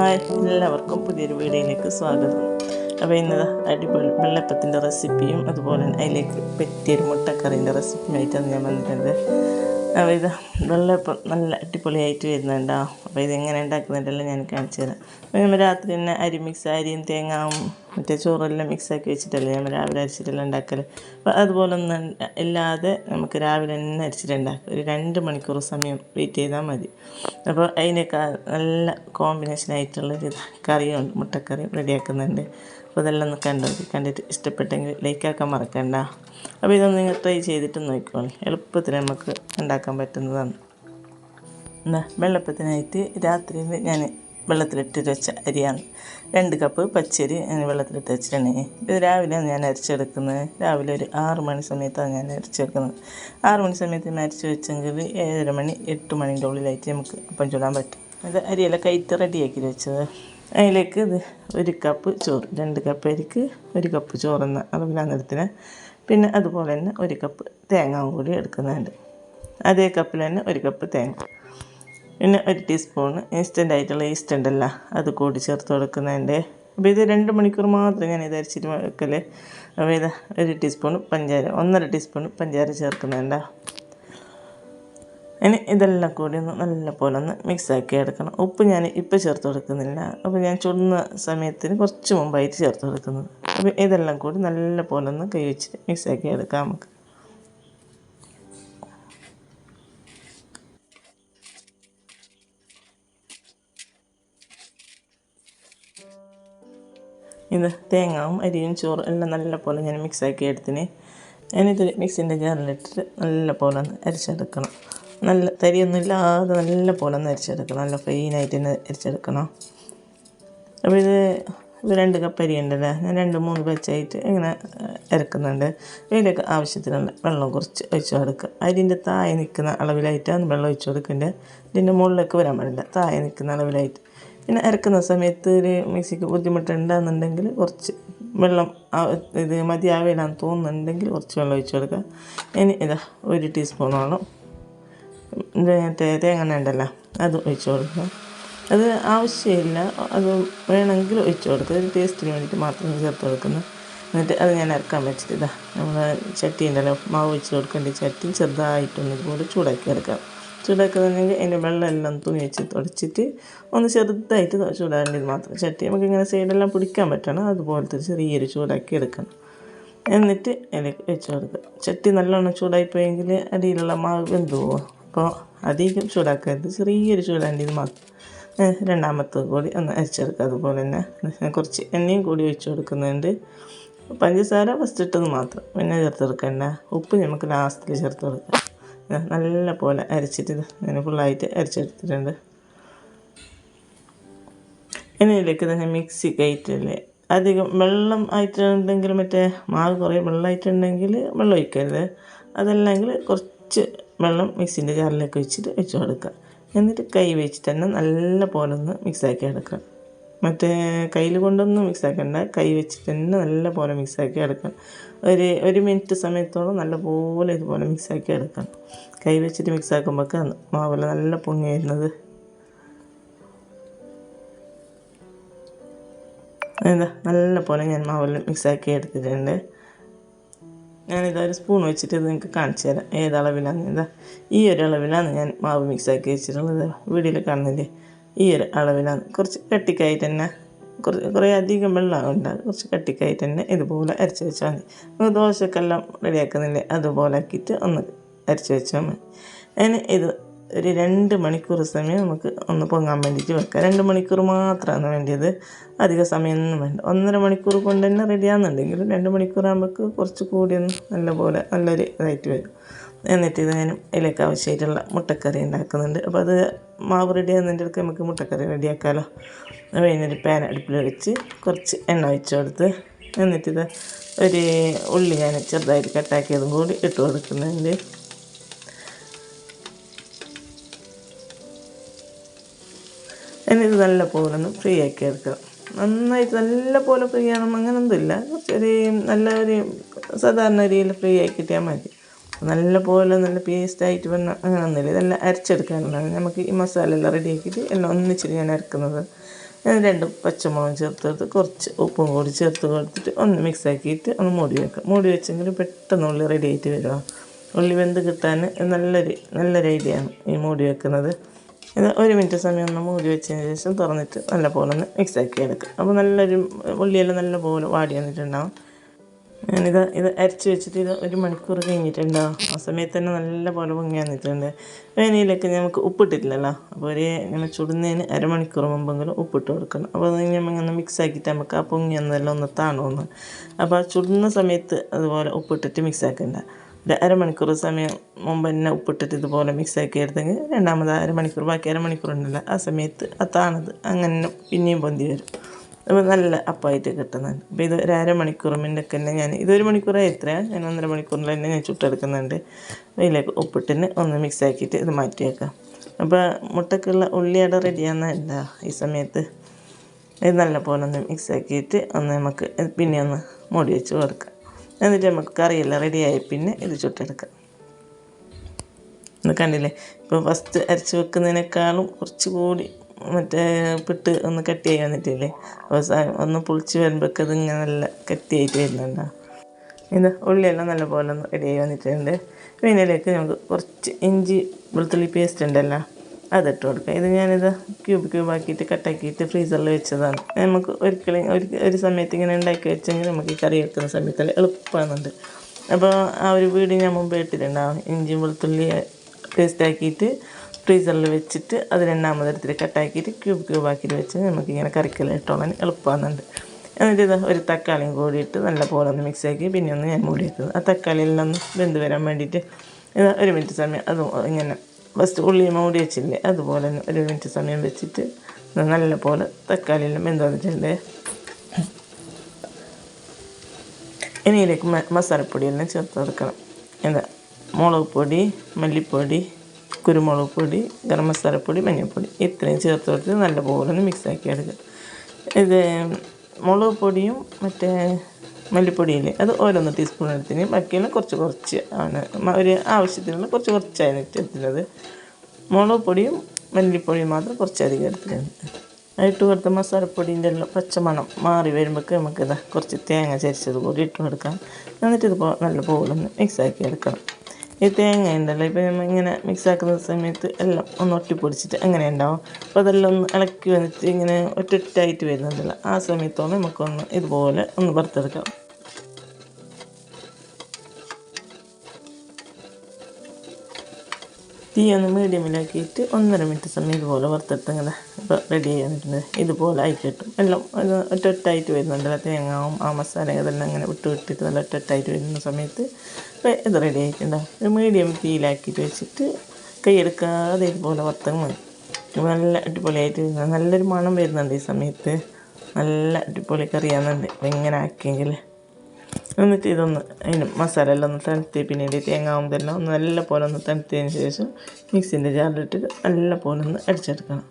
Hi എല്ലാവർക്കും പുതിയൊരു വീഡിയോയിലേക്ക് സ്വാഗതം. അപ്പോൾ ഇന്ന് അടിപൊളി വെള്ളപ്പത്തിന്റെ റെസിപ്പിയും അതുപോലെ തന്നെ അതിലേക്ക് പറ്റിയൊരു മുട്ടക്കറീന്റെ റെസിപ്പിയുമായിട്ടാണ് ഞാൻ വന്നിട്ടുണ്ട് അപ്പോൾ ഇത് വെള്ളപ്പം നല്ല അടിപൊളിയായിട്ട് വരുന്നുണ്ടോ അപ്പോൾ ഇത് എങ്ങനെ ഉണ്ടാക്കുന്നുണ്ടല്ലോ ഞാൻ കാണിച്ചു തരാം. അപ്പോൾ നമ്മൾ രാത്രി തന്നെ അരി മിക്സ് അരിയും തേങ്ങാവും മറ്റേ ചോറെല്ലാം മിക്സാക്കി വെച്ചിട്ടല്ലേ നമ്മൾ രാവിലെ അരിച്ചിട്ടെല്ലാം ഉണ്ടാക്കൽ അപ്പോൾ അതുപോലെ ഒന്നും ഇല്ലാതെ നമുക്ക് രാവിലെ തന്നെ അരിച്ചിട്ടുണ്ടാക്കാം ഒരു രണ്ട് മണിക്കൂർ സമയം വെയിറ്റ് ചെയ്താൽ മതി. അപ്പോൾ അതിനൊക്കെ നല്ല കോമ്പിനേഷൻ ആയിട്ടുള്ളൊരു കറിയുണ്ട് മുട്ടക്കറിയും റെഡിയാക്കുന്നുണ്ട്. അപ്പോൾ ഇതെല്ലാം ഒന്ന് കണ്ടു കണ്ടിട്ട് ഇഷ്ടപ്പെട്ടെങ്കിൽ ലൈക്കാക്കാൻ മറക്കണ്ട. അപ്പോൾ ഇതൊന്ന് നിങ്ങൾ ട്രൈ ചെയ്തിട്ട് നോക്കിക്കോളി. എളുപ്പത്തിൽ നമുക്ക് ഉണ്ടാക്കാൻ പറ്റുന്നതാണ്. എന്നാൽ വെള്ളപ്പത്തിനായിട്ട് രാത്രിയിൽ ഞാൻ വെള്ളത്തിലിട്ട് വെച്ച അരിയാണ്. രണ്ട് കപ്പ് പച്ചരി വെള്ളത്തിലിട്ട് വെച്ചിട്ടുണ്ടെങ്കിൽ ഇത് രാവിലെ ഞാൻ അരച്ചെടുക്കുന്നത്. രാവിലെ ഒരു ആറ് മണി സമയത്താണ് ഞാൻ അരച്ചെടുക്കുന്നത്. ആറ് മണി സമയത്ത് ഞാൻ അരച്ച് വെച്ചെങ്കിൽ ഏഴര മണി എട്ട് മണിന്റെ ഉള്ളിലായിട്ട് നമുക്ക് അപ്പം ചൂടാൻ പറ്റും. അത് അരിയെല്ലാം കയറ്റി റെഡിയാക്കി വെച്ചത്. അതിലേക്ക് ഇത് ഒരു കപ്പ് ചോറ് രണ്ട് കപ്പ് അരിക്ക് ഒരു കപ്പ് ചോറെന്ന അളവിലാണ് എടുത്തിനെ പിന്നെ അതുപോലെ തന്നെ ഒരു കപ്പ് തേങ്ങ കൂടി എടുക്കുന്നുണ്ട്. അതേ കപ്പിൽ തന്നെ ഒരു കപ്പ് തേങ്ങ. പിന്നെ ഒരു ടീസ്പൂൺ ഇൻസ്റ്റന്റ് ആയിട്ടുള്ള ഈസ്റ്റ് ഉണ്ടല്ലോ അത് കൂടി ചേർത്ത് കൊടുക്കുന്നുണ്ട് അപ്പോൾ ഇത് രണ്ട് മണിക്കൂർ മാത്രം ഞാൻ ഇത് അരച്ചിട്ട് വെക്കൽ അപ്പോൾ ഇത് ഒരു ടീസ്പൂൺ പഞ്ചാര ഒന്നര ടീസ്പൂൺ പഞ്ചാര ചേർക്കുന്നുണ്ട്. ഇനി ഇതെല്ലാം കൂടി ഒന്ന് നല്ല പോലെ ഒന്ന് മിക്സാക്കി എടുക്കണം. ഉപ്പ് ഞാൻ ഇപ്പോൾ ചേർത്ത് കൊടുക്കുന്നില്ല. അപ്പോൾ ഞാൻ ചുടുന്ന സമയത്തിന് കുറച്ച് മുമ്പായിട്ട് ചേർത്ത് കൊടുക്കുന്നത്. അപ്പോൾ ഇതെല്ലാം കൂടി നല്ല പോലെ ഒന്ന് കൈ വെച്ചിട്ട് മിക്സാക്കി എടുക്കാം നമുക്ക്. ഇത് തേങ്ങയും അരിയും ചോറും എല്ലാം നല്ല പോലെ ഞാൻ മിക്സാക്കി എടുത്തിന്. ഞാനിതൊരു മിക്സിന്റെ ജാറിലിട്ടിട്ട് നല്ല പോലെ ഒന്ന് അരിച്ചെടുക്കണം. നല്ല തരിയൊന്നും ഇല്ലാതെ നല്ല പോലെ ഒന്ന് അരിച്ചെടുക്കണം. നല്ല ഫൈനായിട്ട് തന്നെ അരിച്ചെടുക്കണം. അപ്പോൾ ഇത് രണ്ട് കപ്പ് അരി ഉണ്ടല്ലേ? ഞാൻ രണ്ട് മൂന്ന് വെച്ചായിട്ട് ഇങ്ങനെ ഇറക്കുന്നുണ്ട് ഇതിലേക്ക് ആവശ്യത്തിനുള്ള വെള്ളം കുറച്ച് ഒഴിച്ചു കൊടുക്കുക. അരിന്റെ താഴെ നിൽക്കുന്ന അളവിലായിട്ടാണ് വെള്ളം ഒഴിച്ചു കൊടുക്കേണ്ടത്. ഇതിന്റെ മുകളിലേക്ക് വരാൻ പാടില്ല. താഴെ നിൽക്കുന്ന അളവിലായിട്ട്. പിന്നെ ഇറക്കുന്ന സമയത്ത് ഒരു മിക്സിക്ക് ബുദ്ധിമുട്ടുണ്ടെന്നുണ്ടെങ്കിൽ കുറച്ച് വെള്ളം ഇത് മതിയാവില്ലാന്ന് തോന്നുന്നുണ്ടെങ്കിൽ കുറച്ച് വെള്ളം ഒഴിച്ച് കൊടുക്കുക. ഇനി ഇതാ ഒരു ടീസ്പൂണോളം മറ്റേ തേങ്ങ ഉണ്ടല്ലോ അത് ഒഴിച്ച് കൊടുക്കുക. അത് ആവശ്യമില്ല അത് വേണമെങ്കിൽ ഒഴിച്ച് കൊടുക്കുക. ഒരു ടേസ്റ്റിന് വേണ്ടിയിട്ട് മാത്രം ചേർത്ത് കൊടുക്കുന്നു. എന്നിട്ട് അത് ഞാൻ ഇറക്കാൻ വെച്ചിട്ട് ഇതാ നമ്മൾ ചട്ടി ഉണ്ടല്ലോ മാവ് ഒഴിച്ച് കൊടുക്കേണ്ട ചട്ടി ചെറുതായിട്ടൊന്നും കൂടി ചൂടാക്കി എടുക്കാം. ചൂടാക്കുന്നുണ്ടെങ്കിൽ അതിന്റെ വെള്ളം എല്ലാം തുണി വെച്ച് തുടച്ചിട്ട് ഒന്ന് ചെറുതായിട്ട് ചൂടാകേണ്ടത് മാത്രം. ചട്ടി നമുക്ക് ഇങ്ങനെ സൈഡെല്ലാം പിടിക്കാൻ പറ്റണം. അതുപോലത്തെ ചെറിയൊരു ചൂടാക്കി എടുക്കണം. എന്നിട്ട് അതിലേക്ക് വെച്ച് കൊടുക്കുക. ചട്ടി നല്ലോണം ചൂടായിപ്പോയെങ്കിൽ അടിയിലുള്ള മാവ് വെന്ത് പോകും അപ്പോൾ അധികം ചൂടാക്കരുത്. ചെറിയൊരു ചൂടാണ്ടത് മാത്രം. രണ്ടാമത്തെ കൂടി ഒന്ന് അരച്ചെടുക്കുക. അതുപോലെ തന്നെ കുറച്ച് എണ്ണയും കൂടി ഒഴിച്ചു കൊടുക്കുന്നുണ്ട്. പഞ്ചസാര ഫസ്റ്റ് ഇട്ടത് മാത്രം. പിന്നെ ചേർത്ത് കൊടുക്കണ്ട. ഉപ്പ് നമുക്ക് ലാസ്റ്റിൽ ചേർത്ത് കൊടുക്കാം. നല്ല പോലെ അരച്ചിട്ട് ഇങ്ങനെ ഫുള്ളായിട്ട് അരച്ചെടുത്തിട്ടുണ്ട്. ഇനി ഇതിലേക്ക് തന്നെ മിക്സി കയറ്റല്ലേ അധികം വെള്ളം ആയിട്ടുണ്ടെങ്കിൽ മറ്റേ മാവ് കുറേ വെള്ളമായിട്ടുണ്ടെങ്കിൽ വെള്ളം ഒഴിക്കരുത്. അതല്ലെങ്കിൽ കുറച്ച് വെള്ളം മിക്സിന്റെ ജാറിലേക്ക് വെച്ചിട്ട് വെച്ച് കൊടുക്കുക. എന്നിട്ട് കൈ വെച്ചിട്ട് തന്നെ നല്ല പോലെ ഒന്ന് മിക്സാക്കി എടുക്കുക. മറ്റേ കയ്യിൽ കൊണ്ടൊന്നും മിക്സാക്കണ്ട കൈ വെച്ചിട്ട് തന്നെ നല്ല പോലെ മിക്സാക്കി എടുക്കണം. ഒരു ഒരു മിനിറ്റ് സമയത്തോളം നല്ല പോലെ ഇതുപോലെ മിക്സാക്കി എടുക്കണം. കൈ വെച്ചിട്ട് മിക്സാക്കുമ്പോഴേക്കാണ് മാവില നല്ല പൊങ്ങി വരുന്നത് എന്താ നല്ല പോലെ ഞാൻ മിക്സ് മിക്സാക്കി എടുത്തിട്ടുണ്ട്. ഞാനിതാ ഒരു സ്പൂൺ വെച്ചിട്ട് ഇത് നിങ്ങൾക്ക് കാണിച്ചു തരാം. ഏത് അളവിലാണ് ഇതാ ഈ ഒരു അളവിലാണ് ഞാൻ മാവ് മിക്സാക്കി വെച്ചിട്ടുള്ളത്. വീഡിയോയിൽ കാണുന്നില്ലേ? ഈ ഒരു അളവിലാണ്. കുറച്ച് കട്ടിക്കായി തന്നെ കുറച്ച് കുറേ അധികം വെള്ളം ഉണ്ടാകും കുറച്ച് കട്ടിക്കായി തന്നെ ഇതുപോലെ അരച്ച് വെച്ചാൽ മതി. നമുക്ക് ദോശക്കെല്ലാം റെഡിയാക്കുന്നില്ലേ അതുപോലെ ആക്കിയിട്ട് ഒന്ന് അരച്ച് വെച്ചാൽ മതി. അതിന് ഇത് ഒരു രണ്ട് മണിക്കൂർ സമയം നമുക്ക് ഒന്ന് പൊങ്ങാൻ വേണ്ടിയിട്ട് വെക്കാം. രണ്ട് മണിക്കൂർ മാത്രമാണ് വേണ്ടിയത്. അധിക സമയമൊന്നും വേണ്ട. ഒന്നര മണിക്കൂർ കൊണ്ട് തന്നെ റെഡിയാകുന്നുണ്ടെങ്കിൽ രണ്ട് മണിക്കൂറാകുമ്പോൾ കുറച്ച് കൂടി ഒന്ന് നല്ലപോലെ നല്ലൊരു ഇതായിട്ട് വരും. എന്നിട്ട് ഇത് ഞാൻ ഇതിലേക്ക് ആവശ്യമായിട്ടുള്ള മുട്ടക്കറി ഉണ്ടാക്കുന്നുണ്ട്. അപ്പോൾ അത് മാവ് റെഡി ആകുന്നതിന്റെ അടുത്ത് നമുക്ക് മുട്ടക്കറി റെഡിയാക്കാമല്ലോ അതിനൊരു പാൻ അടുപ്പിൽ വെച്ച് കുറച്ച് എണ്ണ ഒഴിച്ച് കൊടുത്ത് എന്നിട്ടിത് ഒരു ഉള്ളി ഞാൻ ചെറുതായിട്ട് കട്ടാക്കിയതും കൂടി ഇട്ട് കൊടുക്കുന്നുണ്ട്. എന്നിട്ട് നല്ല പോലെ ഒന്ന് ഫ്രീ ആക്കി എടുക്കണം. നന്നായിട്ട് നല്ല പോലെ ഫ്രീ ആകണം അങ്ങനൊന്നുമില്ല കുറച്ചൊരു നല്ല ഒരു സാധാരണ രീതിയിൽ ഫ്രീ ആക്കിയിട്ടാൽ മതി. നല്ല പോലെ നല്ല പേസ്റ്റായിട്ട് വന്ന അങ്ങനെയൊന്നുമില്ല ഇതെല്ലാം അരച്ചെടുക്കാനുള്ളതാണ് നമുക്ക് ഈ മസാല എല്ലാം റെഡി ആക്കിയിട്ട് എല്ലാം ഒന്നിച്ചിട്ട് ഞാൻ അരക്കുന്നത്. രണ്ട് പച്ചമുളകും ചേർത്ത് കൊടുത്ത് കുറച്ച് ഉപ്പും കൂടി ചേർത്ത് കൊടുത്തിട്ട് ഒന്ന് മിക്സ് ആക്കിയിട്ട് ഒന്ന് മൂടി വെക്കാം. മൂടി വെച്ചെങ്കിൽ പെട്ടെന്ന് ഉള്ളി റെഡി ആയിട്ട് വരുക ഉള്ളി വെന്ത് കിട്ടാൻ നല്ലൊരു നല്ലൊരു ഐഡിയ ആണ് ഈ മൂടി വെക്കുന്നത്. ഇത് ഒരു മിനിറ്റ് സമയം ഒന്ന് മൂടി വെച്ചതിന് ശേഷം തുറന്നിട്ട് നല്ല പോലെ ഒന്ന് മിക്സ് ആക്കി എടുക്കുക അപ്പോൾ നല്ലൊരു ഉള്ളിയെല്ലാം നല്ല പോലെ വാടി വന്നിട്ടുണ്ടാവും. ഞാനിത് ഇത് അരച്ച് വെച്ചിട്ട് ഇത് ഒരു മണിക്കൂർ കഴിഞ്ഞിട്ടുണ്ടാവും ആ സമയത്ത് തന്നെ നല്ല പോലെ പൊങ്ങി നിൽക്കുന്നുണ്ട്. വേനയിലൊക്കെ നമുക്ക് ഉപ്പിട്ടിട്ടില്ലല്ലോ. അപ്പോൾ ഒരു ഇങ്ങനെ ചുടുന്നതിന് അരമണിക്കൂർ മുമ്പെങ്കിലും ഉപ്പിട്ട് കൊടുക്കണം. അപ്പോൾ അത് ഞമ്മങ്ങനെ മിക്സ് ആക്കിയിട്ട് നമുക്ക് ആ പൊങ്ങി എന്നെല്ലാം ഒന്ന് താണോന്ന് അപ്പോൾ ആ ചുടുന്ന സമയത്ത് അതുപോലെ ഉപ്പിട്ടിട്ട് മിക്സ് ആക്കണ്ട. ഒരു അരമണിക്കൂർ സമയം മുമ്പ് തന്നെ ഉപ്പിട്ടിട്ട് ഇതുപോലെ മിക്സ് ആക്കി എടുത്തെങ്കിൽ രണ്ടാമത് അരമണിക്കൂർ ബാക്കി അരമണിക്കൂർ ഉണ്ടല്ലോ ആ സമയത്ത് ആ താണത് അങ്ങനെ പിന്നെയും പൊന്തി വരും. അപ്പോൾ നല്ല അപ്പമായിട്ട് കിട്ടുന്നുണ്ട് അപ്പോൾ ഇത് ഒരു അരമണിക്കൂർ മുന്നൊക്കെ തന്നെ ഞാൻ ഇതൊരു മണിക്കൂറായി എത്രയാണ് ഞാൻ ഒന്നര മണിക്കൂറിൽ തന്നെ ഞാൻ ചുട്ടെടുക്കുന്നുണ്ട്. അതിലേക്ക് ഉപ്പിട്ടിന് ഒന്ന് മിക്സ് ആക്കിയിട്ട് ഇത് മാറ്റി വെക്കാം അപ്പോൾ മുട്ടക്കുള്ള ഉള്ളിയട റെഡിയാകുന്നതല്ല ഈ സമയത്ത്? ഇത് നല്ല പോലെ ഒന്ന് മിക്സ് ആക്കിയിട്ട് ഒന്ന് നമുക്ക് പിന്നെ ഒന്ന് മൂടി വെച്ച് കൊടുക്കാം എന്നിട്ട് നമുക്ക് കറിയെല്ലാം റെഡിയായി പിന്നെ ഇത് ചുട്ടെടുക്കാം. ഇത് കണ്ടില്ലേ? ഇപ്പോൾ ഫസ്റ്റ് അരച്ച് വെക്കുന്നതിനേക്കാളും കുറച്ച് കൂടി മറ്റേ പിട്ട് ഒന്ന് കട്ടിയായി വന്നിട്ടില്ലേ അവസാനം ഒന്ന് പുളിച്ച് വരുമ്പോഴേക്ക് അതിങ്ങനെ നല്ല കട്ടിയായിട്ട് വരുന്നുണ്ട്. ഇത് ഉള്ളിയെല്ലാം നല്ലപോലെ ഒന്ന് റെഡിയായി വന്നിട്ടുണ്ട്. ഇതിലേക്ക് നമുക്ക് കുറച്ച് ഇഞ്ചി വെളുത്തുള്ളി പേസ്റ്റ് ഉണ്ടല്ലോ അതിട്ട് കൊടുക്കാം. ഇത് ഞാനിത് ക്യൂബ് ക്യൂബാക്കിയിട്ട് കട്ടാക്കിയിട്ട് ഫ്രീസറിൽ വെച്ചതാണ്. നമുക്ക് ഒരിക്കലും ഒരു ഒരു സമയത്ത് ഇങ്ങനെ ഉണ്ടാക്കി വെച്ചെങ്കിൽ നമുക്ക് ഈ കറി വെക്കുന്ന സമയത്ത് എളുപ്പമാകുന്നുണ്ട് അപ്പോൾ ആ ഒരു വീട് ഞാൻ മുമ്പ് ഇട്ടിട്ടുണ്ടാവും. ഇഞ്ചിയും വെളുത്തുള്ളി പേസ്റ്റ് ആക്കിയിട്ട് ഫ്രീസറിൽ വെച്ചിട്ട് അത് രണ്ടാമതെടുത്തിട്ട് കട്ടാക്കിയിട്ട് ക്യൂബ് ക്യൂബ് ആക്കിയിട്ട് വെച്ച് നമുക്കിങ്ങനെ ഇങ്ങനെ കറിക്കെല്ലാം ഇട്ടോളാൻ എളുപ്പമാകുന്നുണ്ട് എന്നിട്ട് ഇത് ഒരു തക്കാളിയും കൂടി ഇട്ട് നല്ല പോലെ ഒന്ന് മിക്സ് ആക്കി പിന്നെ ഒന്ന് ഞാൻ മൂടി വെക്കുന്നത്. ആ തക്കാളിയെല്ലാം ഒന്ന് വെന്ത് വരാൻ വേണ്ടിയിട്ട് ഇത് ഒരു മിനിറ്റ് സമയം അത് ഇങ്ങനെ ഫസ്റ്റ് ഉള്ളി മൂടി വെച്ചില്ലേ അതുപോലെ തന്നെ ഒരു മിനിറ്റ് സമയം വെച്ചിട്ട് നല്ല പോലെ തക്കാളിയെല്ലാം വെന്ത് വന്നിട്ടുണ്ട്. ഇനിയിലേക്ക് മസാലപ്പൊടിയെല്ലാം ചേർത്ത് കൊടുക്കണം. എന്താ? മുളക് പൊടി മല്ലിപ്പൊടി കുരുമുളക് പൊടി ഗരം മസാലപ്പൊടി മഞ്ഞൾപ്പൊടി ഇത്രയും ചേർത്ത് കൊടുത്ത് നല്ലപോലെ ഒന്ന് മിക്സ് ആക്കി എടുക്കുക. ഇത് മുളക് പൊടിയും മറ്റേ മല്ലിപ്പൊടിയില്ലേ അത് ഓരോന്ന് ടീസ്പൂൺ എടുത്തിന് ബാക്കിയെല്ലാം കുറച്ച് കുറച്ച് ആണ്. ഒരു ആവശ്യത്തിനുള്ള കുറച്ച് കുറച്ചാണ് എടുത്തിരുന്നത് മുളക് പൊടിയും മല്ലിപ്പൊടിയും മാത്രം കുറച്ചധികം എടുത്തിട്ടുണ്ട്. ഇട്ട് കൊടുത്ത മസാലപ്പൊടീന്റെ എല്ലാം പച്ചമണം മാറി വരുമ്പോഴേക്ക് നമുക്ക് ഇതാ കുറച്ച് തേങ്ങ ചരിച്ചത് കൂടി ഇട്ട് കൊടുക്കാം. എന്നിട്ട് ഇത് നല്ല പോലെ ഒന്ന് മിക്സ് ആക്കി എടുക്കണം. ഈ തേങ്ങ ഉണ്ടല്ലോ ഇപ്പം നമ്മൾ ഇങ്ങനെ മിക്സ് ആക്കുന്ന സമയത്ത് എല്ലാം ഒന്ന് ഒട്ടിപ്പൊടിച്ചിട്ട് അങ്ങനെ ഉണ്ടാവും. അപ്പോൾ അതെല്ലാം ഒന്ന് ഇളക്കി വന്നിട്ട് ഇങ്ങനെ ഒറ്റൊറ്റായിട്ട് വരുന്നുണ്ടല്ലോ ആ സമയത്തോളം നമുക്കൊന്ന് ഇതുപോലെ ഒന്ന് വറുത്തെടുക്കാം. തീ ഒന്ന് മീഡിയമിലാക്കിയിട്ട് ഒന്നര മിനിറ്റ് സമയം ഇതുപോലെ വറുത്തെടുത്ത് ഇങ്ങനെ ഇപ്പോൾ റെഡി ചെയ്യാനിട്ടുണ്ട് ഇതുപോലെ ആയി കിട്ടും എല്ലാം ഒറ്റൊറ്റായിട്ട് വരുന്നുണ്ടല്ലോ തേങ്ങാവും ആ മസാല ഇതെല്ലാം അങ്ങനെ വിട്ട് വിട്ടിട്ട് നല്ല ഒറ്റൊറ്റായിട്ട് വരുന്ന സമയത്ത് ഇത് റെഡി ആയിട്ടുണ്ടാവും ഒരു മീഡിയം തീയിലാക്കിയിട്ട് വെച്ചിട്ട് കൈയെടുക്കാതെ ഇതുപോലെ വറുത്തങ്ങ് മതി. നല്ല അടിപൊളിയായിട്ട് നല്ലൊരു മണം വരുന്നുണ്ട് ഈ സമയത്ത്. നല്ല അടിപൊളി കറിയാകുന്നുണ്ട് ഇങ്ങനെ ആക്കിയെങ്കിൽ എന്നിട്ട് ഇതൊന്ന് അതിന് മസാല എല്ലാം ഒന്ന് തണുത്തി പിന്നീട് തേങ്ങാവുന്നതെല്ലാം ഒന്ന് നല്ല പോലെ ഒന്ന് തണുത്തതിന് ശേഷം മിക്സിന്റെ ജാറിലിട്ടിട്ട് നല്ല പോലെ ഒന്ന് അരച്ചെടുക്കണം.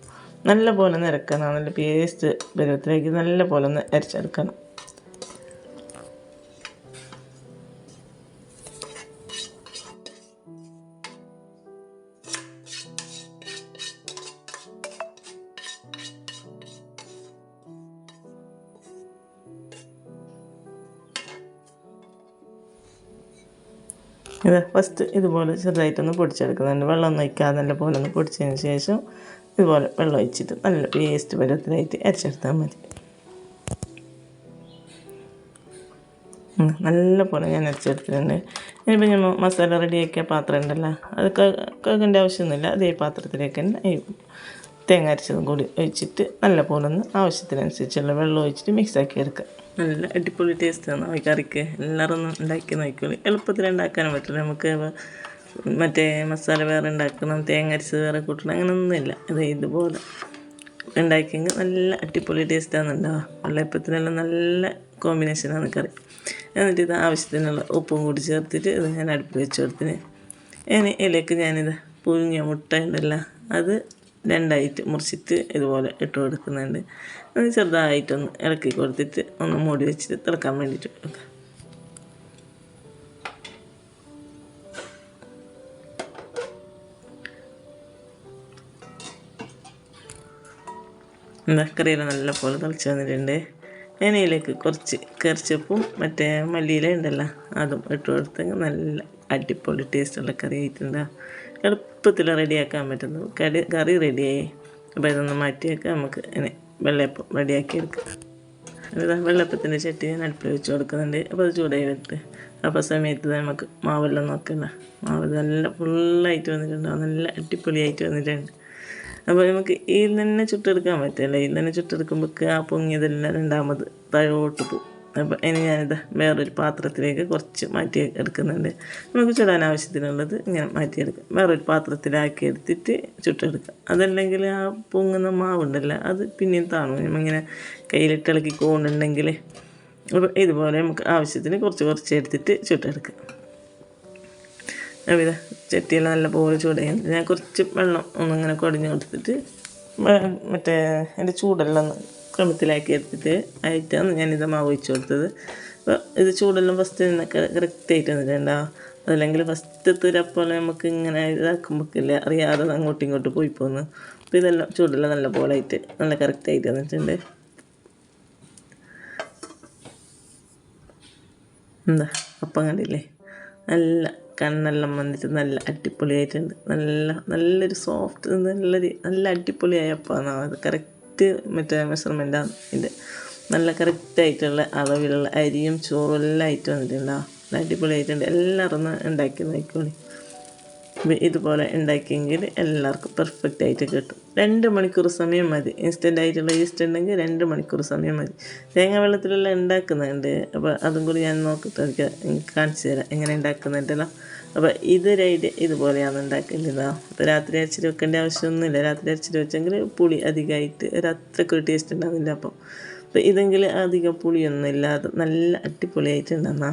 നല്ല പോലെ ഒന്ന് ഇറക്കണം നല്ല പേസ്റ്റ് പരുവത്തിലേക്ക് നല്ല പോലെ ഒന്ന് അരിച്ചെടുക്കണം. ഇത് ഫസ്റ്റ് ഇതുപോലെ ചെറുതായിട്ടൊന്ന് പൊടിച്ചെടുക്കുന്നുണ്ട്. വെള്ളം ഒഴിക്കാതെ നല്ല പോലെ ഒന്ന് പൊടിച്ചതിന് ശേഷം ഇതുപോലെ വെള്ളം ഒഴിച്ചിട്ട് നല്ല പേസ്റ്റ് പരുവത്തിലായിട്ട് അരച്ചെടുത്താൽ മതി. നല്ല പോലെ ഞാൻ അരച്ചെടുത്തിട്ടുണ്ട്. ഇനിയിപ്പോൾ ഞാൻ മസാല റെഡിയാക്കിയ പാത്രം ഉണ്ടല്ലോ അത് കേൾക്കേണ്ട ആവശ്യമൊന്നുമില്ല. അതേ പാത്രത്തിലേക്ക് തന്നെ തേങ്ങ അരച്ചതും കൂടി ഒഴിച്ചിട്ട് നല്ല പോലെ ഒന്ന് ആവശ്യത്തിനനുസരിച്ചുള്ള വെള്ളം ഒഴിച്ചിട്ട് മിക്സാക്കി എടുക്കുക. നല്ല അടിപൊളി ടേസ്റ്റാണ് ഈ കറിക്ക് എല്ലാവരും ഒന്ന് ഉണ്ടാക്കി നോക്കിക്കോളി. എളുപ്പത്തിൽ ഉണ്ടാക്കാനും പറ്റില്ല. നമുക്ക് മറ്റേ മസാല വേറെ ഉണ്ടാക്കണം തേങ്ങ അരച്ചത് വേറെ കൂട്ടണം അങ്ങനെയൊന്നുമില്ല ഇത് ഇതുപോലെ ഉണ്ടാക്കിയെങ്കിൽ നല്ല അടിപൊളി ടേസ്റ്റാണ് ഉണ്ടാവുക വെള്ളയപ്പത്തിനെല്ലാം നല്ല കോമ്പിനേഷനാണ് കറി. എന്നിട്ട് ഇത് ആവശ്യത്തിനുള്ള ഉപ്പും കൂടി ചേർത്തിട്ട് ഇത് ഞാൻ അടുപ്പിൽ വെച്ച് കൊടുത്തിന്. ഇനി ഇതിലേക്ക് ഞാനിത് പുഴുങ്ങിയ മുട്ട ഉണ്ടല്ലോ അത് രണ്ടായിട്ട് മുറിച്ചിട്ട് ഇതുപോലെ ഇട്ട് കൊടുക്കുന്നുണ്ട്. അത് ചെറുതായിട്ടൊന്ന് ഇളക്കി കൊടുത്തിട്ട് ഒന്ന് മൂടി വെച്ചിട്ട് തിളക്കാൻ വേണ്ടിയിട്ട് കൊടുക്കാം എന്താ കറിയിൽ നല്ല പോലെ തിളച്ച് വന്നിട്ടുണ്ട്. എണ്ണയിലേക്ക് കുറച്ച് കറിച്ചപ്പും മറ്റേ മല്ലിയില ഉണ്ടല്ലോ അതും ഇട്ട് കൊടുത്തെങ്കിൽ നല്ല അടിപൊളി ടേസ്റ്റുള്ള കറി ആയിട്ടുണ്ട്. എളുപ്പത്തിൽ റെഡിയാക്കാൻ പറ്റുന്നു. കറി കറി റെഡിയായി. അപ്പോൾ ഇതൊന്ന് മാറ്റിയൊക്കെ. നമുക്ക് ഇനി വെള്ളയപ്പം റെഡിയാക്കി എടുക്കാം. ഇതാ വെള്ളപ്പത്തിന്റെ ചട്ടി ഞാൻ അടുപ്പിൽ വെച്ച് കൊടുക്കുന്നുണ്ട്. അപ്പോൾ അത് ചൂടായി വരട്ടെ. അപ്പോൾ സമയത്ത് നമുക്ക് മാവെല്ലാം നോക്കണ്ട. മാവ് നല്ല ഫുള്ളായിട്ട് വന്നിട്ടുണ്ടാവും നല്ല അടിപൊളിയായിട്ട് വന്നിട്ടുണ്ട്. അപ്പോൾ നമുക്ക് ഈ തന്നെ ചുട്ടെടുക്കാൻ പറ്റില്ല. ഈ തന്നെ ചുട്ടെടുക്കുമ്പോൾ ആ പൊങ്ങിയതെല്ലാം രണ്ടാമത് താഴോട്ട് പോകും. അപ്പോൾ ഇനി ഞാനിത് വേറൊരു പാത്രത്തിലേക്ക് കുറച്ച് മാറ്റി എടുക്കുന്നുണ്ട്. നമുക്ക് ചുടാൻ ആവശ്യത്തിനുള്ളത് ഇങ്ങനെ മാറ്റിയെടുക്കാം. വേറൊരു പാത്രത്തിലാക്കി എടുത്തിട്ട് ചുട്ടെടുക്കുക അതല്ലെങ്കിൽ ആ പൊങ്ങുന്ന മാവുണ്ടല്ലോ അത് പിന്നെയും താണു. ഇങ്ങനെ കയ്യിലിട്ട് ഇളക്കി കൊണ്ടുണ്ടെങ്കിൽ അപ്പോൾ ഇതുപോലെ നമുക്ക് ആവശ്യത്തിന് കുറച്ച് കുറച്ച് എടുത്തിട്ട് ചുട്ടെടുക്കുക ഇതാ ചട്ടിയെല്ലാം നല്ലപോലെ ചൂടായി ഞാൻ കുറച്ച് വെള്ളം ഒന്നിങ്ങനെ കുടഞ്ഞു കൊടുത്തിട്ട് മറ്റേ എന്റെ ചൂടെല്ലാം ക്രമത്തിലാക്കി എടുത്തിട്ട് ആയിട്ടാണ് ഞാനിത് മാവ് ഒഴിച്ച് കൊടുത്തത്. അപ്പോൾ ഇത് ചൂടെല്ലാം ഫസ്റ്റ് നിന്നൊക്കെ കറക്റ്റായിട്ട് വന്നിട്ടുണ്ടോ അതല്ലെങ്കിൽ ഫസ്റ്റ് ഒരു നമുക്ക് ഇങ്ങനെ ഇതാക്കുമ്പോഴേക്കില്ല അറിയാതെ അങ്ങോട്ടും ഇങ്ങോട്ടും പോയി പോകുന്നു അപ്പോൾ ഇതെല്ലാം ചൂടെല്ലാം നല്ല പോലെ ആയിട്ട് നല്ല കറക്റ്റായിട്ട് വന്നിട്ടുണ്ട്. എന്താ? അപ്പം കണ്ടില്ലേ? നല്ല കണ്ണെല്ലാം വന്നിട്ട് നല്ല അടിപൊളിയായിട്ടുണ്ട്. നല്ല നല്ലൊരു സോഫ്റ്റ് നല്ലൊരു നല്ല അടിപൊളിയായ അപ്പമാണ് അത് കറക്റ്റ് മറ്റേ മെഷർമെന്റാണ് ഇത്. നല്ല കറക്റ്റായിട്ടുള്ള അളവിലുള്ള അരിയും ചോറും എല്ലാം ആയിട്ട് വന്നിട്ടുണ്ടാവും നല്ല അടിപൊളിയായിട്ടുണ്ട്. എല്ലാവരും ഉണ്ടാക്കി നോക്കിക്കോളി. ഇത് ഇതുപോലെ ഉണ്ടാക്കിയെങ്കിൽ എല്ലാവർക്കും പെർഫെക്റ്റ് ആയിട്ട് കിട്ടും. രണ്ട് മണിക്കൂർ സമയം മതി. ഇൻസ്റ്റന്റ് ആയിട്ടുള്ള ഈസ്റ്റ് ഉണ്ടെങ്കിൽ രണ്ട് മണിക്കൂർ സമയം മതി. തേങ്ങ വെള്ളത്തിലെല്ലാം ഉണ്ടാക്കുന്നുണ്ട്. അപ്പോൾ അതും കൂടി ഞാൻ നോക്കിയിട്ട് കാണിച്ചു തരാം. എങ്ങനെ ഉണ്ടാക്കുന്നുണ്ടല്ലോ. അപ്പോൾ ഇതൊരു ഐഡിയ ഇതുപോലെയാണ് ഉണ്ടാക്കുന്നത് അപ്പോൾ രാത്രി അരച്ചിട്ട് വെക്കേണ്ട ആവശ്യമൊന്നുമില്ല. രാത്രി അരച്ചിട്ട് വെച്ചെങ്കിൽ പുളി അധികമായിട്ട് ഒരു അത്രയ്ക്കൊരു ടേസ്റ്റ് ഉണ്ടാവില്ല അപ്പം. അപ്പോൾ ഇതെങ്കിൽ അധികം പുളിയൊന്നും ഇല്ലാതെ നല്ല അടിപൊളിയായിട്ടുണ്ടെന്നാ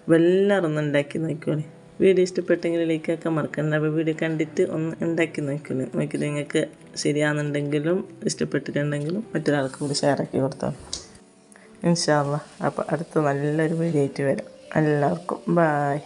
അപ്പോൾ എല്ലാവരും ഒന്ന് ഉണ്ടാക്കി നോക്കിക്കോളി. വീഡിയോ ഇഷ്ടപ്പെട്ടെങ്കിൽ ലൈക്കാക്കാൻ മറക്കണ്ട. അപ്പോൾ വീഡിയോ കണ്ടിട്ട് ഒന്ന് ഉണ്ടാക്കി നോക്കിക്കോളി. നോക്കിയിട്ട് നിങ്ങൾക്ക് ശരിയാണെന്നുണ്ടെങ്കിലും ഇഷ്ടപ്പെട്ടിട്ടുണ്ടെങ്കിലും മറ്റൊരാൾക്ക് കൂടി ഷെയർ ആക്കി കൊടുത്താൽ ഇൻഷാല്ല അപ്പോൾ അടുത്ത നല്ലൊരു വീഡിയോ ആയിട്ട് വരാം. എല്ലാവർക്കും ബായ്